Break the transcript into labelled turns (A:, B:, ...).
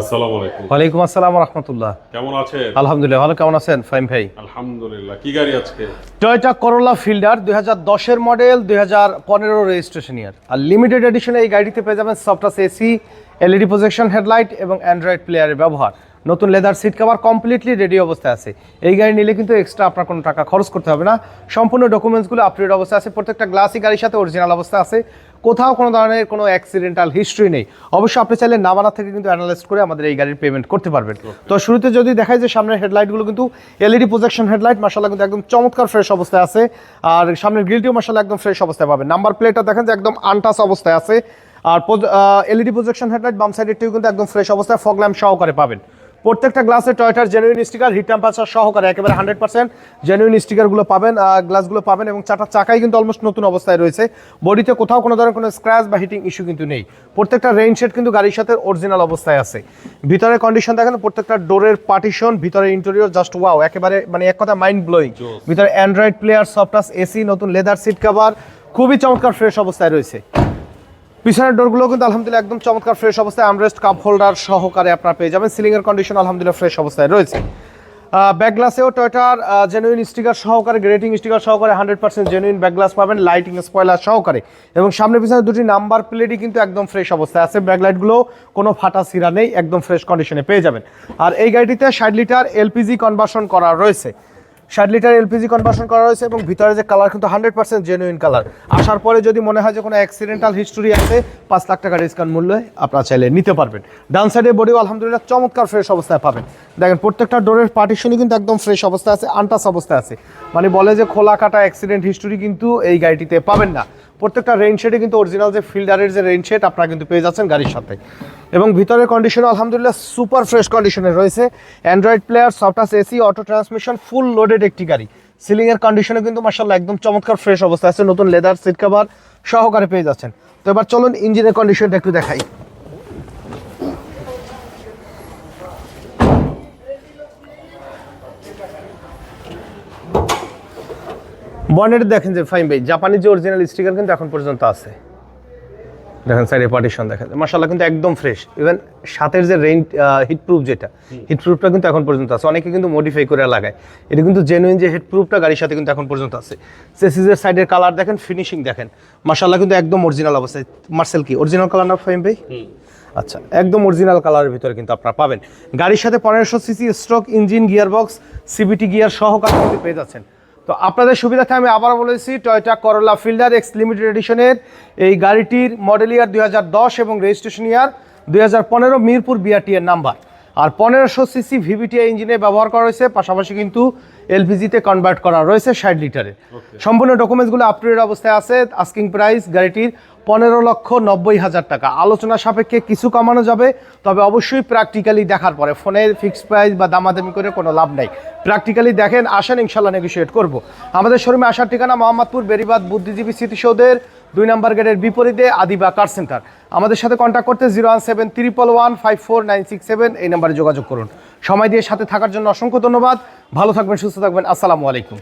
A: আসসালামু আলাইকুম।
B: ওয়ালাইকুম আসসালাম রহমতুল্লাহ।
A: কেমন আছেন?
B: আলহামদুলিল্লাহ ভালো কেমন আছেন? ফাইম ভাই।
A: আলহামদুলিল্লাহ কি গাড়ি আজকে?
B: টয়োটা করোলা ফিল্ডার দুই হাজার মডেল দুই হাজার পনেরো রেজিস্ট্রেশন ইয়ার। আর লিমিটেড এডিশনে এই গাড়িতে পেয়ে যাবেন সফটাস এসি এলইডি প্রজেকশন হেডলাইট এবং অ্যান্ড্রয়েড প্লেয়ারের ব্যবহার। নতুন leather seat cover completely ready অবস্থায় আছে। এই গাড়ি নিলে কিন্তু এক্সট্রা আপনার কোনো টাকা খরচ করতে হবে না। সম্পূর্ণ ডকুমেন্টসগুলো আপডেট অবস্থায় আছে। প্রত্যেকটা গ্লাসই গাড়ির সাথে অরিজিনাল অবস্থায় আছে। কোথাও কোনো ধরনের কোনো অ্যাক্সিডেন্টাল হিস্ট্রি নেই। অবশ্যই আপনি চাইলে নাবানা থেকে কিন্তু অ্যানালাইজ করে আমাদের এই গাড়ির পেমেন্ট করতে পারবেন। তো শুরুতে যদি দেখায় যে সামনের হেডলাইটগুলো কিন্তু এলইডি প্রজেকশন হেডলাইট মাসাল্লাহ কিন্তু একদম চমৎকার ফ্রেশ অবস্থায় আছে। আর সামনের গ্রিলটিও মাসাল্লাহ একদম ফ্রেশ অবস্থায় পাবেন। নাম্বার প্লেটটা দেখেন যে একদম আনটাস অবস্থায় আছে। আর এলইডি প্রজেকশন হেডলাইট বাম সাইডেরটিও কিন্তু একদম ফ্রেশ অবস্থায় ফগ ল্যাম্প সহকারে পাবেন। প্রত্যেকটা গ্লাসে টয়টার জেনুইন স্টিকার হিট টেম্পারেচার সহকারে একেবারে হান্ড্রেড পার্সেন্ট জেনুইন স্টিকারগুলো পাবেন গ্লাসগুলো পাবেন এবং চারটা চাকাই কিন্তু অলমোস্ট নতুন অবস্থায় রয়েছে। বডিতে কোথাও কোনো ধরনের কোনো স্ক্র্যাচ বা হিটিং ইস্যু কিন্তু নেই। প্রত্যেকটা রেইন শেড কিন্তু গাড়ির সাথে অরিজিনাল অবস্থায় আছে। ভিতরে কন্ডিশন দেখেন প্রত্যেকটা ডোরের পার্টিশন ভিতরে ইন্টেরিয়র জাস্ট ওয়াও একেবারে মানে এক কথা মাইন্ড ব্লোয়িং ভিতরে অ্যান্ড্রয়েড প্লেয়ার সফটাস এসি নতুন লেদার সিট কভার খুবই চমৎকার ফ্রেশ অবস্থায় রয়েছে। পিছনের ডোরগুলো কিন্তু আলহামদুলিল্লাহ একদম চমৎকার ফ্রেশ অবস্থায়। আমরেস্ট কাপ হোল্ডার সহকারে আপনারা পেয়ে যাবেন। সিলিং এর কন্ডিশন আলহামদুলিল্লাহ ফ্রেশ অবস্থায় রয়েছে। ব্যাক গ্লাসেও টয়টার জেনুইন স্টিকার সহকারে গ্রেটিং স্টিকার সহকারে hundred percent genuine back glass পাবেন লাইটিং স্পয়লার সহকারে। এবং সামনে পিছনে দুটি নাম্বার প্লেটই কিন্তু একদম ফ্রেশ অবস্থায় আছে। ব্যাক লাইটগুলো কোনো ফাটা সিরা নেই, একদম ফ্রেশ কন্ডিশনে পেয়ে যাবেন। আর এই গাড়িটিতে ষাট লিটার এলপিজি কনভার্সন করা রয়েছে। ষাট লিটার এলপিজি কনভার্সন করা হয়েছে এবং ভিতরে যে কালার কিন্তু হান্ড্রেড পার্সেন্ট জেনুইন কালার আসার পরে যদি মনে হয় যে কোনো অ্যাক্সিডেন্টাল হিস্টোরি আছে, পাঁচ লাখ টাকা ডিসকাউন্ট মূল্যে আপনারা চাইলে নিতে পারবেন। ডান সাইডে বডিও আলহামদুলিল্লাহ চমৎকার ফ্রেশ অবস্থায় পাবেন। দেখেন, প্রত্যেকটা ডোরের পার্টিশনই কিন্তু একদম ফ্রেশ অবস্থায় আছে আনটাস অবস্থায় আছে। মানে বলে যে খোলা কাটা অ্যাক্সিডেন্ট হিস্টোরি কিন্তু এই গাড়িটিতে পাবেন না। প্রত্যেকটা রেইন শেডে কিন্তু অরিজিনাল যে ফিল্ডারের যে রেইন শেড আপনারা কিন্তু পেয়ে যাচ্ছেন গাড়ির সাথে। এবং ভিতরের কন্ডিশন আলহামদুলিল্লাহ সুপার ফ্রেশ কন্ডিশনে রয়েছে। Android player সফটাস AC auto transmission full loaded একটি গাড়ি। সিলিং এর কন্ডিশনে কিন্তু মার্শাল্লাহ একদম চমৎকার ফ্রেশ অবস্থা আছে। নতুন লেদার সিট কভার সহকারে পেয়ে যাচ্ছেন। তো এবার চলুন ইঞ্জিনের কন্ডিশনটা একটু দেখাই। বনেট দেখেন যে ফাইন ভাই জাপানি যে অরিজিনাল স্টিকার কিন্তু এখন পর্যন্ত আছে। দেখেন সাইডে পার্টিশন দেখেন মার্শাল্লাহ কিন্তু একদম ফ্রেশ ইভেন সাথের যে রেইন হিট প্রুফ যেটা হিট প্রুফটা কিন্তু এখন পর্যন্ত আছে। অনেকে কিন্তু মডিফাই করে লাগায়। এটা কিন্তু জেনুইন যে হিট প্রুফটা গাড়ির সাথে কিন্তু এখন পর্যন্ত আছে। চেসিসের সাইডের কালার দেখেন ফিনিশিং দেখেন। মার্শাল্লাহ কিন্তু একদম অরিজিনাল অবস্থায়। মার্সেল কি? অরিজিনাল কালার না ফাইম ভাই? আচ্ছা একদম অরিজিনাল কালারের ভিতরে কিন্তু আপনারা পাবেন। গাড়ির সাথে পনেরোশো CC stroke engine gear box CVT gear সহকারে কিন্তু পেয়ে যাচ্ছেন। তো আপনাদের সুবিধাতে আমি আবার বলেছি Toyota Corolla Fielder X limited এডিশনের এই গাড়িটির মডেল ইয়ার দুই হাজার দশ এবং রেজিস্ট্রেশন ইয়ার দুই হাজার পনেরো মিরপুর বিআরটি এর নাম্বার আর পনেরোশো সিসি ভিভিটিআই ইঞ্জিনে ব্যবহার করা হয়েছে পাশাপাশি কিন্তু এলপিজিতে কনভার্ট করা রয়েছে ষাট লিটারে সম্পূর্ণ ডকুমেন্টসগুলো আপ টু অবস্থায় আছে আস্কিং প্রাইস গাড়িটির পনেরো লক্ষ নব্বই হাজার টাকা। আলোচনা সাপেক্ষে কিছু কমানো যাবে তবে অবশ্যই প্র্যাকটিক্যালি দেখার পরে ফোনের ফিক্সড প্রাইস বা দামাদামি করে কোনো লাভ নাই। প্র্যাকটিক্যালি দেখেন আসেন ইনশাল্লাহ নেগোসিয়েট করব। আমাদের শোরুমে আসার ঠিকানা মোহাম্মদপুর বেরিবাদ বুদ্ধিজীবী স্মৃতিসৌধের দুই নম্বর গেটের বিপরীতে আদিবা কার সেন্টার আমাদের সাথে কন্ট্যাক্ট করতে zero one seven triple one five four nine six seven এই নাম্বারে যোগাযোগ করুন। সময় দিয়ে সাথে থাকার জন্য অসংখ্য ধন্যবাদ। ভালো থাকবেন, সুস্থ থাকবেন। আসসালামু আলাইকুম।